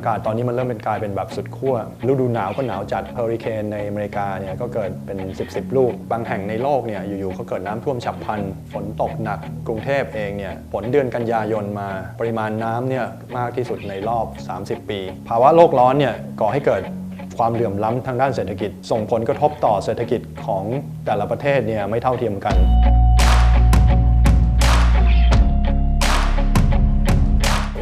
ากาศตอนนี้มันเริ่มเป็นกลายเป็นแบบสุดขั้วฤดูหนาวก็หนาวจัดเฮอริเคนในอเมริกาเนี่ยก็เกิดเป็น 10บสลูก บางแห่งในโลกเนี่ยอยู่ๆก็เกิดน้ำท่วมฉับพลัน ฝนตกหนัก กรุงเทพเองเนี่ยฝนเดือนกันยายนมาปริมาณน้ำเนี่ยมากที่สุดในรอบ 30 ปี ภาวะโลกร้อนเนี่ยก่อให้เกิดความเหลื่อมล้ำทางด้านเศรษฐกิจ ส่งผลกระทบต่อเศรษฐกิจของแต่ละประเทศเนี่ยไม่เท่าเทียมกัน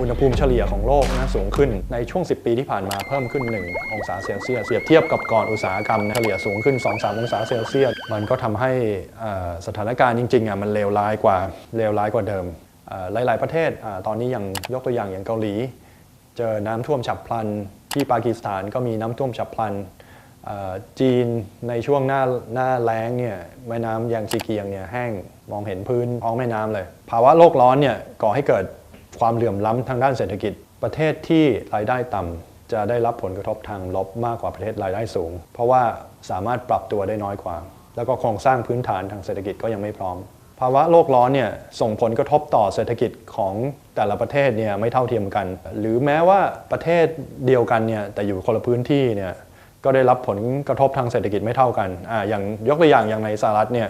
ณหภูมิเฉลี่ยของโลกนะสูงขึ้นในช่วง 10 ปีที่ผ่านมาเพิ่มขึ้น 1 องศาเซลเซียสเปรียบเทียบกับก่อนอุตสาหกรรมนะเฉลี่ยสูงขึ้น 2-3 องศาเซลเซียสมันก็ทำให้สถานการณ์จริงๆอะมันเลวร้ายกว่าเลวร้ายกว่าเดิมหลายๆประเทศอตอนนี้อย่างยกตัวอย่างอย่างเกาหลี เจอน้ำท่วมฉับพลัน ที่ปากีสถานก็มีน้ำท่วมฉับพลันจีนในช่วงหน้าหน้าแล้งเนี่ยแม่น้ำยังซีเกียงเนี่ยแห้งมองเห็นพื้นท้องแม่น้ำเลย ภาวะโลกร้อนเนี่ยก่อให้เกิด ความเหลื่อมล้ำทางด้านเศรษฐกิจ ประเทศที่รายได้ต่ำจะได้รับผลกระทบทางลบมากกว่าประเทศรายได้สูง เพราะว่าสามารถปรับตัวได้น้อยกว่า แล้วก็โครงสร้างพื้นฐานทางเศรษฐกิจก็ยังไม่พร้อม ภาวะโลกร้อนเนี่ยส่งผลกระทบต่อเศรษฐกิจของแต่ละประเทศเนี่ยไม่เท่าเทียมกัน หรือแม้ว่าประเทศเดียวกันเนี่ยแต่อยู่คนละพื้นที่เนี่ยก็ได้รับผลกระทบทางเศรษฐกิจไม่เท่ากันอ่าอย่างยกตัวอย่างอย่างในสหรัฐเนี่ย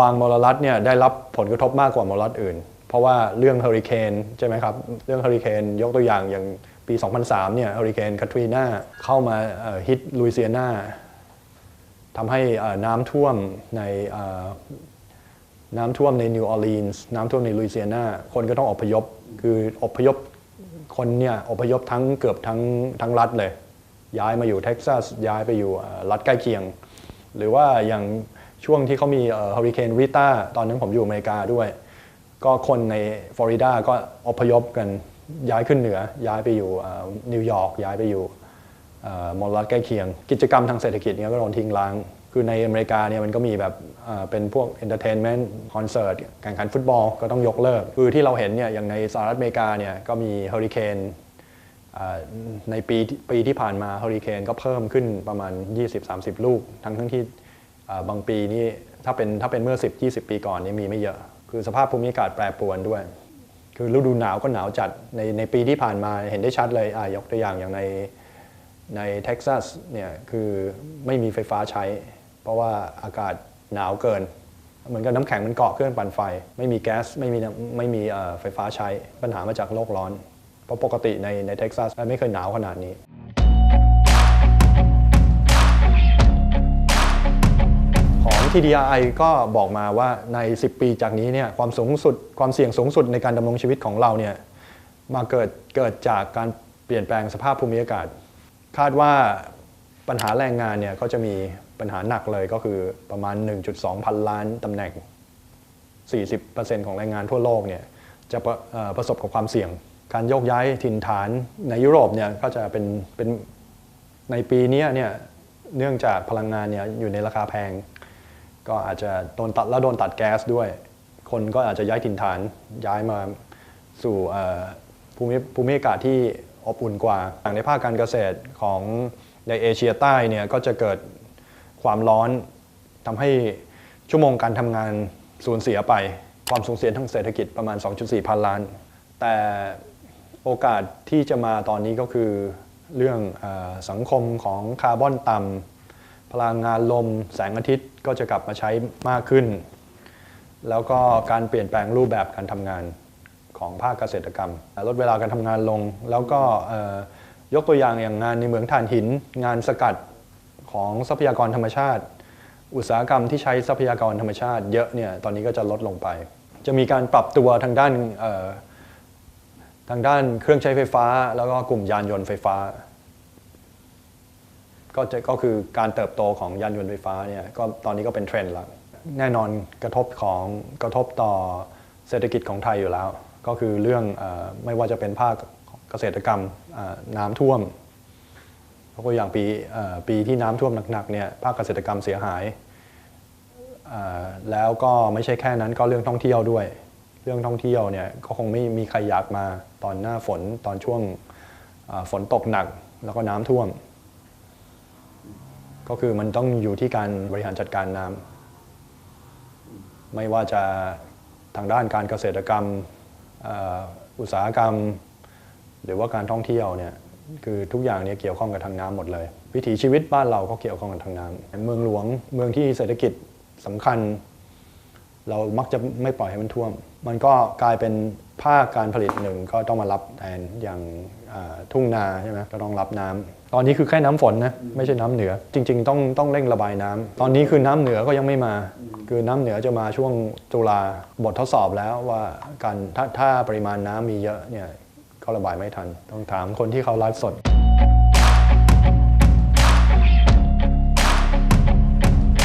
บางมลรัฐเนี่ยได้รับผลกระทบมากกว่ามลรัฐอื่น เพราะว่าเรื่องเฮอริเคนใช่ไหมครับ เรื่องเฮอริเคนยกตัวอย่างอย่างปี 2003 เนี่ยเฮอริเคนคาทรีนาเข้ามาฮิตลุยเซียนาทำให้น้ำท่วมในน้ำท่วมในนิวออร์ลีนส์น้ำท่วมในลุยเซียนาคนก็ต้องอพยพคืออพยพคนเนี่ยอพยพทั้งเกือบทั้งทั้งรัฐเลย ย้ายมาอยู่เท็กซัสย้ายไปอยู่รัฐใกล้เคียง หรือว่าอย่างช่วงที่เขามีเฮอริเคนริต้าตอนนั้นผมอยู่อเมริกาด้วย ก็คนในฟลอริดาก็อพยพกันย้ายขึ้นเหนือ ย้ายไปอยู่นิวยอร์กย้ายไปอยู่เอ่อมลรัฐใกล้เคียง กิจกรรมทางเศรษฐกิจเนี่ยก็โดนทิ้งล้าง คือในอเมริกาเนี่ยมันก็มีแบบเป็นพวกเอนเตอร์เทนเมนต์คอนเสิร์ตแข่งขันฟุตบอลก็ต้องยกเลิก คือที่เราเห็นเนี่ยอย่างในสหรัฐอเมริกาเนี่ยก็มีเฮอริเคนในปีปีที่ผ่านมาเฮอริเคนก็เพิ่มขึ้นประมาณ 20-30 ลูก ทั้งทั้งที่บางปีนี่ถ้าเป็นถ้าเป็นเมื่อ 10-20 ปีก่อนนี่มีไม่เยอะ คือสภาพภูมิอากาศแปรปรวนด้วย คือฤดูหนาวก็หนาวจัดในในปีที่ผ่านมาเห็นได้ชัดเลยอ่ายกตัวอย่างอย่างในในเท็กซัสเนี่ยคือไม่มีไฟฟ้าใช้ เพราะว่าอากาศหนาวเกิน เหมือนกับน้ำแข็งมันเกาะเครื่องปั่นไฟ ไม่มีแก๊สไม่มีไม่มีเอ่อไฟฟ้าใช้ปัญหามาจากโลกร้อน เพราะปกติในในเท็กซัสไม่เคยหนาวขนาดนี้ TDI ก็บอกมาว่าใน 10 ปีจากนี้เนี่ยความสูงสุดความเสี่ยงสูงสุดในการดำรงชีวิตของเราเนี่ยมาเกิดเกิดจากการเปลี่ยนแปลงสภาพภูมิอากาศ คาดว่าปัญหาแรงงานเนี่ยก็จะมีปัญหาหนักเลยก็คือประมาณ 1.2 พันล้านตำแหน่ง 40%ของแรงงานทั่วโลกเนี่ยจะประประสบกับความเสี่ยง การโยกย้ายถิ่นฐานในยุโรปเนี่ยก็จะเป็นเป็นในปีนี้เนี่ยเนื่องจากพลังงานเนี่ยอยู่ในราคาแพง ก็อาจจะโดนตัดแล้วโดนตัดแก๊สด้วย คนก็อาจจะย้ายถิ่นฐานย้ายมาสู่ภูมิภูมิอากาศที่อบอุ่นกว่าอย่างในภาคการเกษตรของในเอเชียใต้เนี่ยก็จะเกิดความร้อนทำให้ชั่วโมงการทำงานสูญเสียไป ความสูญเสียทางเศรษฐกิจประมาณ 2.4 พันล้าน แต่โอกาสที่จะมาตอนนี้ก็คือเรื่องอสังคมของคาร์บอนต่ำ พลังงานลมแสงอาทิตย์ก็จะกลับมาใช้มากขึ้น แล้วก็การเปลี่ยนแปลงรูปแบบการทำงานของภาคเกษตรกรรม ลดเวลาการทำงานลง แล้วก็ยกตัวอย่างอย่างงานในเหมืองถ่านหิน งานสกัดของทรัพยากรธรรมชาติ อุตสาหกรรมที่ใช้ทรัพยากรธรรมชาติเยอะเนี่ยตอนนี้ก็จะลดลงไป จะมีการปรับตัวทางด้านทางด้านเครื่องใช้ไฟฟ้า แล้วก็กลุ่มยานยนต์ไฟฟ้า ก็จะก็คือการเติบโตของยานยนต์ไฟฟ้าเนี่ยก็ตอนนี้ก็เป็นเทรนด์แล้วแน่นอนกระทบของกระทบต่อเศรษฐกิจของไทยอยู่แล้ว ก็คือเรื่องอไม่ว่าจะเป็นภาคเกษตรกรรมน้ำท่วมยกตัวอย่างปีปีที่น้ำท่วมหนักๆเนี่ยภาคเกษตรกรรมเสียหายแล้วก็ไม่ใช่แค่นั้นก็เรื่องท่องเที่ยวด้วย เรื่องท่องเที่ยวเนี่ยก็คงไม่มีใครอยากมาตอนหน้าฝนตอนช่วงฝนตกหนักแล้วก็น้ำท่วม ก็คือมันต้องอยู่ที่การบริหารจัดการน้ำไม่ว่าจะทางด้านการเกษตรกรรมอุตสาหกรรม หรือว่าการท่องเที่ยวเนี่ยคือทุกอย่างเนี่ยเกี่ยวข้องกับทางน้ำหมดเลย วิถีชีวิตบ้านเราก็เกี่ยวข้องกับทางน้ำเมืองหลวงเมืองที่เศรษฐกิจสำคัญ เรามักจะไม่ปล่อยให้มันท่วม มันก็กลายเป็นภาคการผลิตหนึ่งก็ต้องมารับแทนอย่าง ทุ่งนาใช่ไหมก็ต้องรับน้ำตอนนี้คือแค่น้ำฝนนะไม่ใช่น้ำเหนือ จริง ๆ ต้องต้องเร่งระบายน้ำตอนนี้คือน้ำเหนือก็ยังไม่มา คือน้ำเหนือจะมาช่วงตุลาบททดสอบแล้วว่าการถ้าถ้าปริมาณน้ำมีเยอะเนี่ยก็ระบายไม่ทัน ต้องถามคนที่เขาไลฟ์สด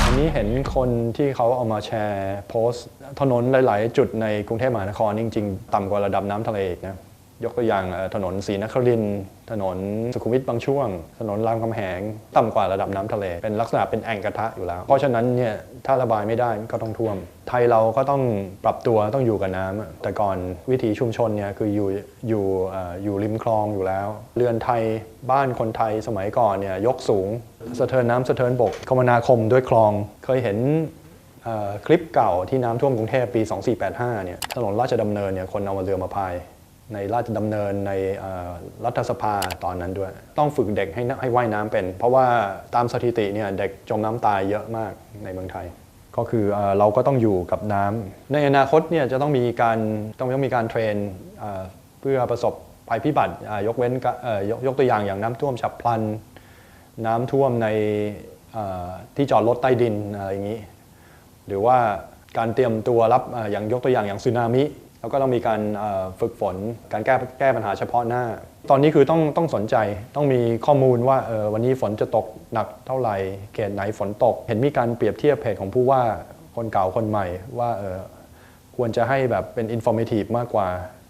อันนี้เห็นคนที่เขาเอามาแชร์โพสต์ ถนนหลาย ๆ จุดในกรุงเทพมหานครจริง ๆ ต่ำกว่าระดับน้ำทะเลอีกนะ ยกตัวอย่างถนนศรีนครินถนนสุขุมวิทบางช่วง ถนนรามคำแหง ต่ำกว่าระดับน้ำทะเล เป็นลักษณะเป็นแอ่งกระทะอยู่แล้ว เพราะฉะนั้นเนี่ยถ้าระบายไม่ได้ก็ต้องท่วม ไทยเราก็ต้องปรับตัวต้องอยู่กับน้ำแต่ก่อนวิถีชุมชนเนี่ยคืออยู่อยู่อยู่ริมคลองอยู่แล้ว เรือนไทยบ้านคนไทยสมัยก่อนเนี่ยยกสูง สะเทินน้ำสะเทินบกคมนาคมด้วยคลองเคยเห็นคลิปเก่าที่น้ำท่วมกรุงเทพปี 2485เนี่ยถนนราชดำเนินเนี่ยคนเอามาเรือมาพาย ในราชดำเนินในรัฐสภาตอนนั้นด้วย ต้องฝึกเด็กให้ให้ว่ายน้ำเป็น เพราะว่าตามสถิติเนี่ยเด็กจมน้ำตายเยอะมากในเมืองไทย ก็คือเอเราก็ต้องอยู่กับน้ำในอนาคตเนี่ยจะต้องมีการต้องต้องมีการเทรนเเพื่อประสบภัยพิบัติยกเว้นยกยกตัวอย่างอย่างน้ำท่วมฉับพลัน น้ำท่วมในที่จอดรถใต้ดินอะไรอย่างนี้ หรือว่าการเตรียมตัวรับอย่างยกตัวอย่างอย่างสึนามิ แล้วก็ต้องมีการฝึกฝน การแก้แก้ปัญหาเฉพาะหน้า ตอนนี้คือต้องต้องสนใจ ต้องมีข้อมูลว่าเออวันนี้ฝนจะตกหนักเท่าไหร่ เขตไหนฝนตก เห็นมีการเปรียบเทียบเพจของผู้ว่าคนเก่าคนใหม่ว่าเออควรจะให้แบบเป็น informative มากกว่า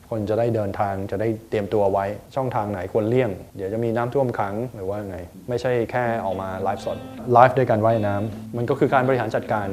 คนจะได้เดินทางจะได้เตรียมตัวไว้ ช่องทางไหนควรเลี่ยง เดี๋ยวจะมีน้ำท่วมขังหรือว่าไง ไม่ใช่แค่ออกมาไลฟ์สด ไลฟ์ด้วยการว่ายน้ำมันก็คือการบริหารจัดการ